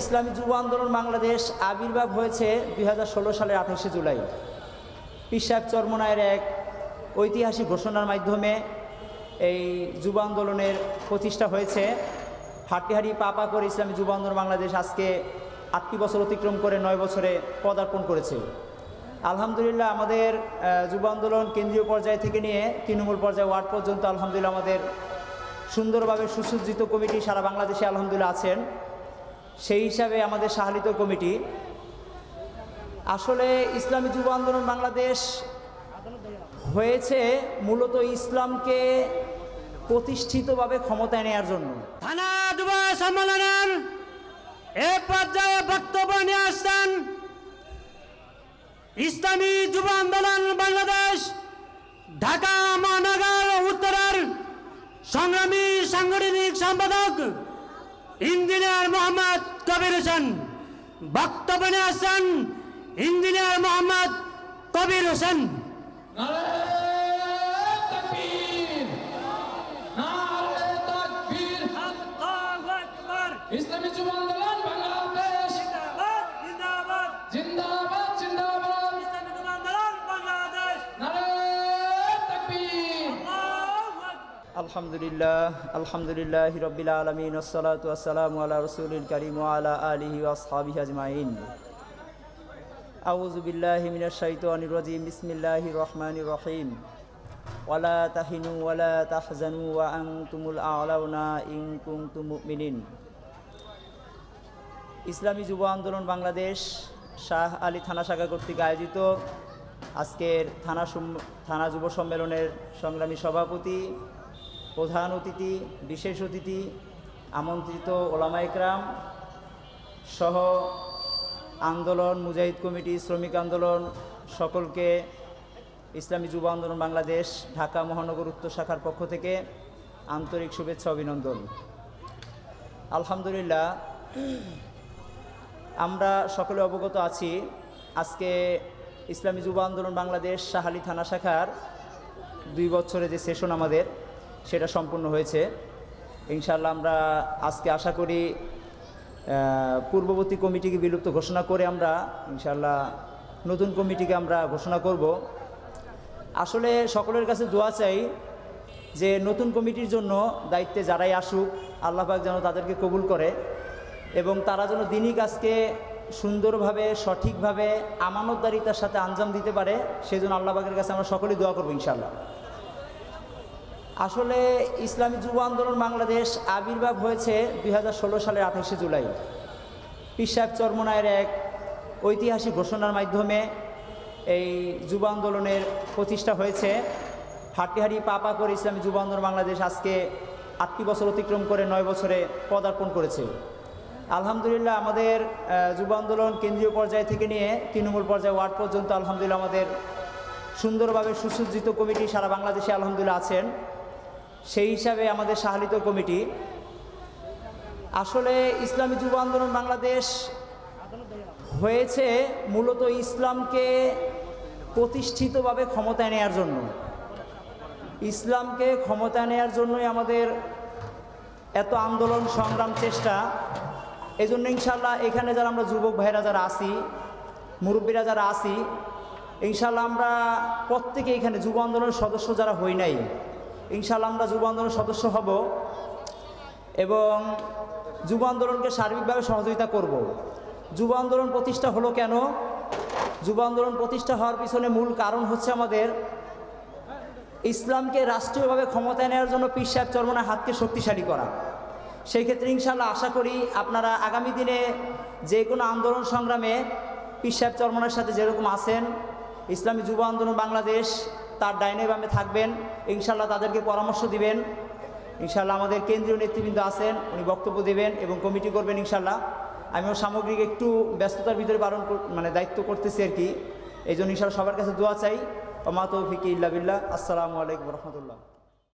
ইসলামী যুব আন্দোলন বাংলাদেশ আবির্ভাব হয়েছে দুই হাজার ষোলো সালের আঠাশে জুলাই। পীর সাহেব চরমনায়ের এক ঐতিহাসিক ঘোষণার মাধ্যমে এই যুব আন্দোলনের প্রতিষ্ঠা হয়েছে। হাট্টিহারি পাপা করে ইসলামী যুব আন্দোলন বাংলাদেশ আজকে আটটি বছর অতিক্রম করে নয় বছরে পদার্পণ করেছে। আলহামদুলিল্লাহ আমাদের যুব আন্দোলন কেন্দ্রীয় পর্যায় থেকে নিয়ে তৃণমূল পর্যায়ে ওয়ার্ড পর্যন্ত আলহামদুলিল্লাহ আমাদের সুন্দরভাবে সুসজ্জিত কমিটি সারা বাংলাদেশে আলহামদুলিল্লাহ আছেন। সেই হিসাবে আমাদের সাহালিত কমিটি আসলে ইসলামী যুব আন্দোলন বাংলাদেশ হয়েছে মূলত ইসলামকে প্রতিষ্ঠিতভাবে ক্ষমতায় নেওয়ার জন্য। থানা যুব সম্মেলনের এ পর্যায়ে বক্তব্য নিয়ে আসছেন ইসলামী যুব আন্দোলন বাংলাদেশ, ঢাকা মহানগর উত্তরের সংগ্রামী সাংগঠনিক সম্পাদক ইঞ্জিনিয়ার মোহাম্মদ কবির হোসেন বক্তব্য নিয়ে আসছেন ইঞ্জিনিয়ার মোহাম্মদ কবির হোসেন। আলহামদুলিল্লাহ আলহামদুলিল্লাহ রবিল আলমিন আসসালাতু আসসালামু আলা রসুলিল করিম আলা আলিহি ওয়াসহাবিহি আজমাইন আউযু বিল্লাহি মিনাশ শাইতানির রাজিম বিসমিল্লাহির রহমানির রহিম ওয়ালা তাহিনু ওয়ালা তাহজানু ওয়া আনতুমুল আ'লাউনা ইন কুনতুম মুমিনিন ইসলামী যুব আন্দোলন বাংলাদেশ শাহ আলী থানা শাখা কর্তৃক আয়োজিত আজকের থানা থানা যুব সম্মেলনের সংগ্রামী সভাপতি প্রধান অতিথি, বিশেষ অতিথি, আমন্ত্রিত ওলামা একরাম সহ আন্দোলন, মুজাহিদ কমিটি, শ্রমিক আন্দোলন, সকলকে ইসলামী যুব আন্দোলন বাংলাদেশ, ঢাকা মহানগর উত্তর শাখার পক্ষ থেকে আন্তরিক শুভেচ্ছা, অভিনন্দন। আলহামদুলিল্লাহ, আমরা সকলে অবগত আছি আজকে ইসলামী যুব আন্দোলন বাংলাদেশ শাহালি থানা শাখার দুই বছরে যে সেশন আমাদের সেটা সম্পূর্ণ হয়েছে। ইনশাল্লাহ আমরা আজকে আশা করি পূর্ববর্তী কমিটিকে বিলুপ্ত ঘোষণা করে আমরা ইনশাল্লাহ নতুন কমিটিকে আমরা ঘোষণা করব। আসলে সকলের কাছে দোয়া চাই যে নতুন কমিটির জন্য দায়িত্বে যারাই আসুক আল্লাপাক যেন তাদেরকে কবুল করে এবং তারা যেন দিনই কাজকে সুন্দরভাবে, সঠিকভাবে আমানতদারিতার সাথে আঞ্জাম দিতে পারে সেই জন্য আল্লাপাকের কাছে আমরা সকলেই দোয়া করব ইনশাল্লাহ আসলে ইসলামী যুব আন্দোলন বাংলাদেশ আবির্ভাব হয়েছে দুই হাজার ষোলো সালের আঠাশে জুলাই। পীর সাহেব চরমনায়ের এক ঐতিহাসিক ঘোষণার মাধ্যমে এই যুব আন্দোলনের প্রতিষ্ঠা হয়েছে। হাট্টিহারি পাপা করে ইসলামী যুব আন্দোলন বাংলাদেশ আজকে আটটি বছর অতিক্রম করে নয় বছরে পদার্পণ করেছে। আলহামদুলিল্লাহ আমাদের যুব আন্দোলন কেন্দ্রীয় পর্যায় থেকে নিয়ে তৃণমূল পর্যায়ে ওয়ার্ড পর্যন্ত আলহামদুলিল্লাহ আমাদের সুন্দরভাবে সুসজ্জিত কমিটি সারা বাংলাদেশে আলহামদুলিল্লাহ আছেন। সেই হিসাবে আমাদের সাহালিত কমিটি। আসলে ইসলামী যুব আন্দোলন বাংলাদেশ হয়েছে মূলত ইসলামকে প্রতিষ্ঠিতভাবে ক্ষমতায় নেওয়ার জন্য। ইসলামকে ক্ষমতায় নেওয়ার জন্যই আমাদের এত আন্দোলন, সংগ্রাম, চেষ্টা। এই জন্য ইনশাল্লাহ এখানে যারা আমরা যুবক ভাইরা যারা আসি মুরব্বীরা যারা আসি ইনশাল্লাহ আমরা প্রত্যেকে এখানে যুব আন্দোলনের সদস্য যারা হই নাই ইনশাল্লাহ আমরা যুব আন্দোলনের সদস্য হব এবং যুব আন্দোলনকে সার্বিকভাবে সহযোগিতা করব। যুব আন্দোলন প্রতিষ্ঠা হলো কেন? যুব আন্দোলন প্রতিষ্ঠা হওয়ার পিছনে মূল কারণ হচ্ছে আমাদের ইসলামকে রাষ্ট্রীয়ভাবে ক্ষমতায় নেওয়ার জন্য পীর সাহেব চরমনার হাতকে শক্তিশালী করা। সেই ক্ষেত্রে ইনশাল্লাহ আশা করি আপনারা আগামী দিনে যে কোনো আন্দোলন সংগ্রামে পীর সাহেব চরমনার সাথে যেরকম আছেন, ইসলামী যুব আন্দোলন বাংলাদেশ তার ডাইনে বামে থাকবেন ইনশাল্লাহ তাদেরকে পরামর্শ দিবেন। ইনশাল্লাহ আমাদের কেন্দ্রীয় নেতৃবৃন্দ আছেন, উনি বক্তব্য দেবেন এবং কমিটি করবেন ইনশাল্লাহ আমিও সামগ্রিক একটু ব্যস্ততার ভিতরে পালন মানে দায়িত্ব করতেছি আর কি। এই জন্য ইনশাল্লাহ সবার কাছে দোয়া চাই। ওমা ফিকি ইল্লা বিল্লাহ। আসসালামু আলাইকুম রহমতুল্লাহ।